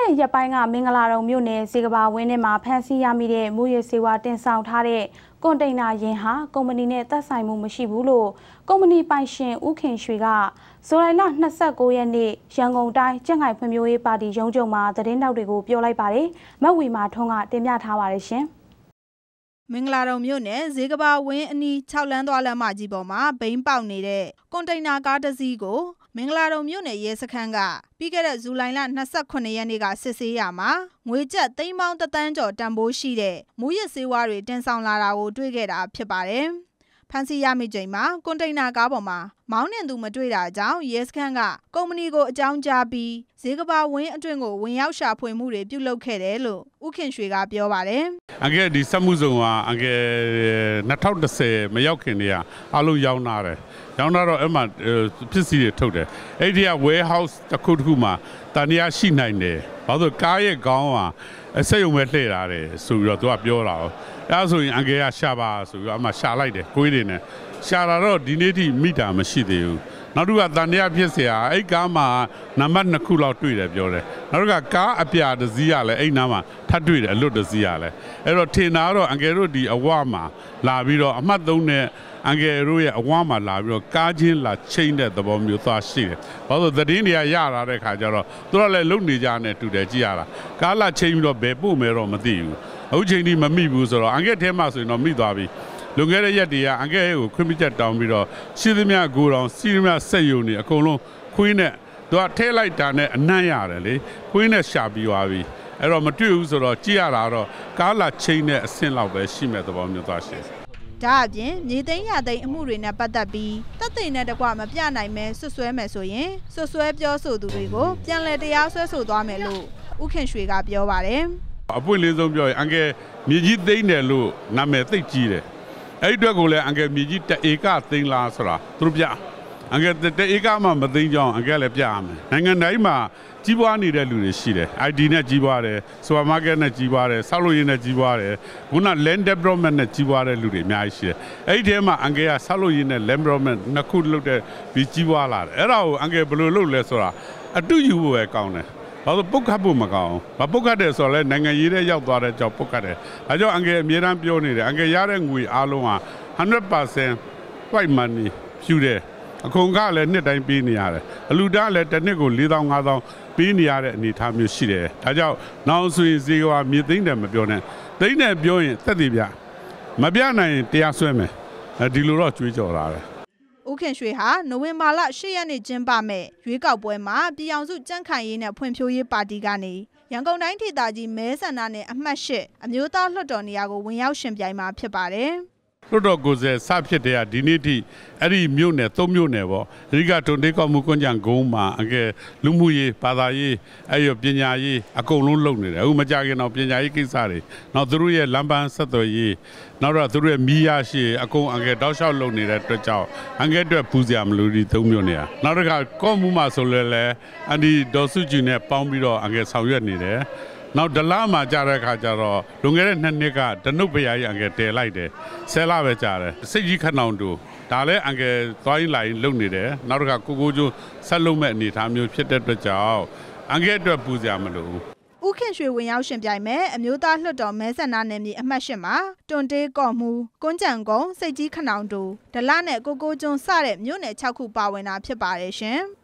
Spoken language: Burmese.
တဲ့ရက်ပိုင်းကမင်္ဂလာတုံမြို့နယ်ဇေကဘာဝင်းထဲမှာဖမ်းဆီးရမိတဲ့မူရစေဝါတင်ဆောင်ထားတဲ့ကွန်တိန်နာယာဉ်ဟာကုမ္ပဏီနဲ့သက်ဆိုင်မှုမရှိဘူးလို့ကုမ္ပဏီပိုင်ရှင်ဦးခင်ရွှေကဇူလိုင်လ29ရက်နေ့ရန်ကုန်တိုင်းကြက်ငိုင်ဖွံ့ဖြိုးရေးပါတီရုံးချုပ်မှာသတင်းတောက်တွေကိုပြောလိုက်ပါတယ်။မက်ဝီမာထွန်းကတင်ပြထားပါတယ်ရှင်။မင်္ဂလာတုံမြို့နယ်ဈေးကဘာဝင်းအနီး6လမ်းသွားလမ်းမကြီးပေါ်မှာဘိန်းပေါက်နေတဲ့ကွန်တိန်နာကားတစ်စီးကို မင်္ဂလာတုံမြို့နယ်ရဲစခန်းက ပြီးခဲ့တဲ့ ဇူလိုင်လ28ရက်နေ့က စစ်ဆေးရမှာ ငွေကျပ်သိန်းပေါင်းတသန်းကျော် တန်ဖိုးရှိတဲ့ မူရစ်ဆေးဝါးတွေ တင်ဆောင်လာတာကို တွေ့ခဲ့တာဖြစ်ပါတယ်။ ဖမ်းဆီးရမိချိန်မှာ ကွန်တိန်နာကားပေါ်မှာ မောင်းနှင်သူမတွေ့တာကြောင့် ရဲစခန်းက ကုမ္ပဏီကို အကြောင်းကြားပြီး ဈေးကဘာဝင်းအတွင်းကို ဝင်ရောက်ရှာဖွေမှုတွေ ပြုလုပ်ခဲ့တယ်လို့ဥခင်ရွှေက ပြောပါတယ်။အငယ်ဒီစက်မှုစုံကအငယ်2010မရောက်ခင်တည်းကအလုံးရောင်းလာတယ်။ရောင်းလာတော့ အဲ့မှာပစ္စည်းတွေထုတ်တယ်။အဲ့ဒီက warehouse တစ်ခု တစ်ခုမှာတန်ရာရှိနိုင်တယ်။ဘာလို့ကားရဲ့ခေါင်းက အဆက်ယုံပဲလှည့်လာတယ်ဆိုပြီးတော့သူကပြောတာ။အဲ့ဒါဆိုရင်အငယ်ကရှာပါဆိုပြီးတော့အမှရှာလိုက်တယ်ကိုယ်တွေနဲ့ရှာတာတော့ဒီနေ့ထိမိတာမရှိသေးဘူး နောက်တစ်ခုကတန်တရားဖြစ်เสียအဲ့ကားမှာနံပါတ်2ခုလောက်တွေ့တယ်ပြောတယ်နောက်တစ်ခါကားအပြာတစ်စီးရလဲအဲ့နားမှာထပ်တွေ့တယ်အလွတ်တစ်စီးရလဲအဲ့တော့ထင်တာတော့အငယ်တို့ဒီအဝမှာလာပြီးတော့အမှတ်3နဲ့အငယ်တို့ရဲ့အဝမှာလာပြီးတော့ကားချင်းလာချိန်တဲ့သဘောမျိုးသွားရှိတယ်။ဘာလို့သတင်းတွေကရလာတဲ့ခါကျတော့သူတို့လည်းလုံနေကြနဲ့တူတယ်ကြည့်ရတာ။ကားလာချိန်ပြီးတော့ဘယ်ပို့မယ်တော့မသိဘူး။အခုချိန်ဒီမမိဘူးဆိုတော့အငယ်ထဲမှာဆိုရင်တော့မိသွားပြီ။ လွန်ခဲ့တဲ့ရက်တွေကအငဲ့ကိုခွင့်ပြုချက်တောင်းပြီးတော့ရှိသမျှကိုတော်စီသမျှစက်ယုံနေအကုန်လုံးခွင်းနဲ့သူကထဲလိုက်တာနဲ့အနံ့ရတယ်လေခွင်းနဲ့ရှာပြီးသွားပြီအဲ့တော့မတွေ့ဘူးဆိုတော့ကြည့်ရတာတော့ကားလာချိန်တဲ့အဆင့်လောက်ပဲရှိမဲ့သဘောမျိုးသွားရှိဒါအပြင်မြေသိမ်းရသိမ်းအမှုတွေနဲ့ပတ်သက်ပြီးတပ်သိမ်းနဲ့တကွမပြနိုင်မဲဆွဆွဲမယ်ဆိုရင်ဆွဆွဲပြောဆိုသူတွေကိုပြန်လည်တရားစွဲဆိုသွားမယ်လို့ဥခင်ရွှေကပြောပါတယ်အပွင့်လေးဆုံးပြောရင်အငယ်မြေကြီးသိမ်းတယ်လို့နာမည်သိကြီးတယ် အဲ့ဒီအတွက်ကိုလည်းအငယ်မြေကြီးတဧကသိန်းလားဆိုတာသူတို့ပြအငယ်တဧကမှမသိန်းကြောင်းအငယ်လည်းပြရမယ်နိုင်ငံတိုင်းမှာကြီးပွားနေတဲ့လူတွေရှိတယ် ID နဲ့ကြီးပွားတယ် supermarket နဲ့ကြီးပွားတယ်ဆောက်လုပ်ရေးနဲ့ကြီးပွားတယ်ခုန land development နဲ့ကြီးပွားတဲ့လူတွေအများကြီးရှိတယ်အဲ့ဒီထဲမှာအငယ်ကဆောက်လုပ်ရေးနဲ့ land development နှစ်ခုလုပ်တဲ့ပြီးကြီးပွားလာတယ်အဲ့ဒါကိုအငယ်ဘယ်လိုလုပ်လဲဆိုတာအတူယူဖို့ပဲကောင်းတယ် ဘာလို့ပုတ်ခတ်ဖို့မကောင်းဘာပုတ်ခတ်တယ်ဆိုတော့လဲနိုင်ငံရေးတဲ့ရောက်သွားတဲ့ကြောင့်ပုတ်ခတ်တယ်ဒါကြောင့်အငယ်အမြဲတမ်းပြောနေတယ်အငယ်ရတဲ့ငွေအားလုံးဟာ100% white money ဖြူတယ်အခွန်ကလည်းနှစ်တိုင်းပေးနေရတယ်အလူတားလည်းတစ်နှစ်ကို4000 5000ပေးနေရတဲ့အနေအထားမျိုးရှိတယ်ဒါကြောင့်နောက်ဆိုရင်ဈေးကမြေသိမ့်တယ်မပြောနဲ့သိမ့်တယ်ပြောရင်သက်သေးပြမပြနိုင်ရင်တရားစွဲမယ်ဒီလိုတော့ကြွေးကြော်လာတယ်ဦး ခင်ရွှေဟာနိုဝင်ဘာလ10ရက်နေ့ကျင်းပမဲ့ရွေးကောက်ပွဲမှာပြည်အောင်စုကြန့်ခိုင်ရေးနဲ့ဖွံ့ဖြိုးရေးပါတီကနေရန်ကုန်တိုင်းဒေသကြီးမဲဆန္ဒနယ်အမှတ်၈အမျိုးသားလွှတ်တော်နေရာကိုဝင်ရောက်ရှင်ပြိုင်မှာဖြစ်ပါတယ်။ လွတ်တော်ကိုယ်စားစဖြစ်တဲ့ကဒီနေ့ထိအဲ့ဒီမြို့နယ်သုံးမြို့နယ်ပေါ့အဓိကတွန်တေးကောက်မှုကွန်ကြံဂုံးမှာအကယ်လူမှုရေးဘာသာရေးအဲ့ရပညာရေးအကုန်လုံးလုပ်နေတယ်အခုမကြခင်တော့ပညာရေးကိစ္စတွေနောက်သူတို့ရဲ့လမ်းပန်းဆက်သွယ်ရေးနောက်တော့သူတို့ရဲ့မီးရရှိအကုန်အကယ်တောက်လျှောက်လုပ်နေတဲ့အတွက်ကြောင့်အငယ်အတွက်ပူစရာမလိုဒီသုံးမြို့နယ်နောက်တစ်ခါကော့မှုမှာဆိုလဲလဲအန်ဒီဒေါ်စုကြည်နဲ့ပေါင်းပြီးတော့အငယ်ဆောင်ရွက်နေတယ် နောက်ဒလမှာကြာတဲ့အခါကျတော့လွန်ခဲ့တဲ့နှစ်နှစ်ကဒနုပယာကြီးအငယ်တည်လိုက်တယ်ဆယ်လပဲကြာတယ်စိတ်ကြီးခဏောင်တူဒါလည်းအငယ်သွားရင်လာရင်လုံနေတယ်နောက်တစ်ခါကိုကိုကျိုးဆက်လုံမဲ့အနေအထားမျိုးဖြစ်တဲ့အတွက်ကြောင့်အငယ်အတွက်ပူစရာမလိုဘူးဦးခင်ရွှေဝင်ရောက်ရှင်ပြိုင်မဲ့အမျိုးသားလွှတ်တော်မဲဆန္ဒနယ်မြေအမှတ်၈မှာတွန်တေးကော့မှုကွန်းကြံကုန်းစိတ်ကြီးခဏောင်တူဒလနဲ့ကိုကိုကျွန်းစတဲ့မြို့နယ်6ခုပါဝင်တာဖြစ်ပါတယ်ရှင်။